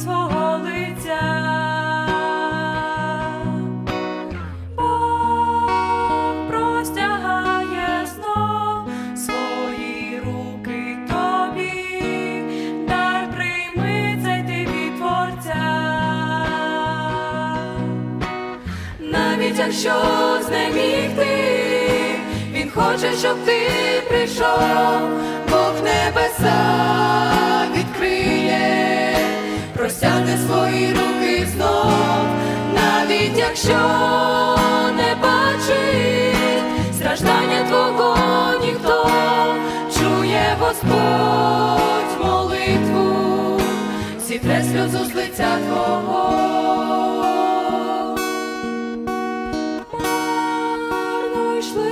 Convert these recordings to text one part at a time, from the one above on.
свого лиця, Бог свої руки тобі, дар прийми цей ти від творця, навіть якщо знеміг ти, він хоче, щоб ти прийшов. якщо не бачить страждання твого ніхто чує Господь молитву, сітре сльозу з лиця твого. Марно йшли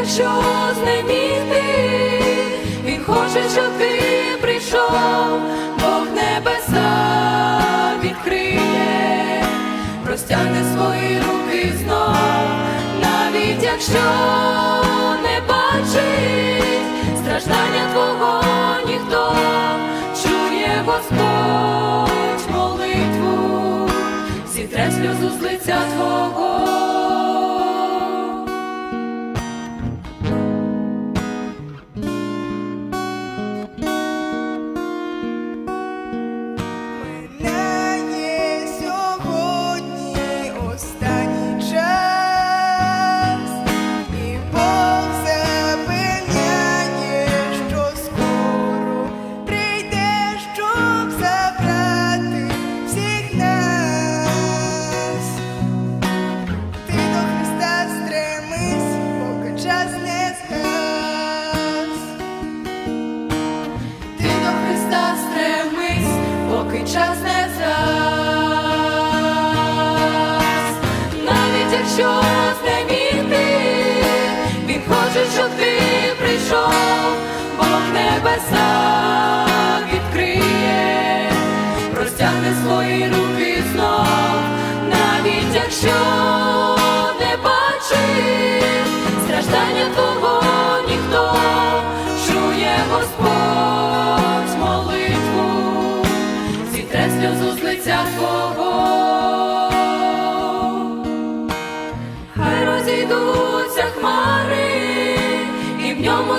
якщо знеміти, він хоче, щоб ти прийшов, Бог небеса відкриє, простягне свої руки знов, навіть якщо не бачить страждання твого ніхто. Чує Господь молитву, зітре сльозу з лиця твого.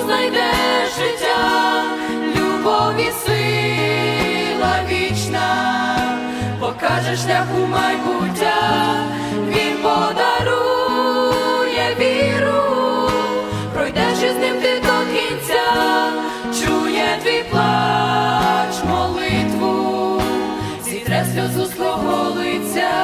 знайдеш життя, любові сила вічна, покаже шлях майбуття, він подарує віру, пройдеш із ним ти до кінця, чує твій плач, молитву, зітре сльозу свого лиця.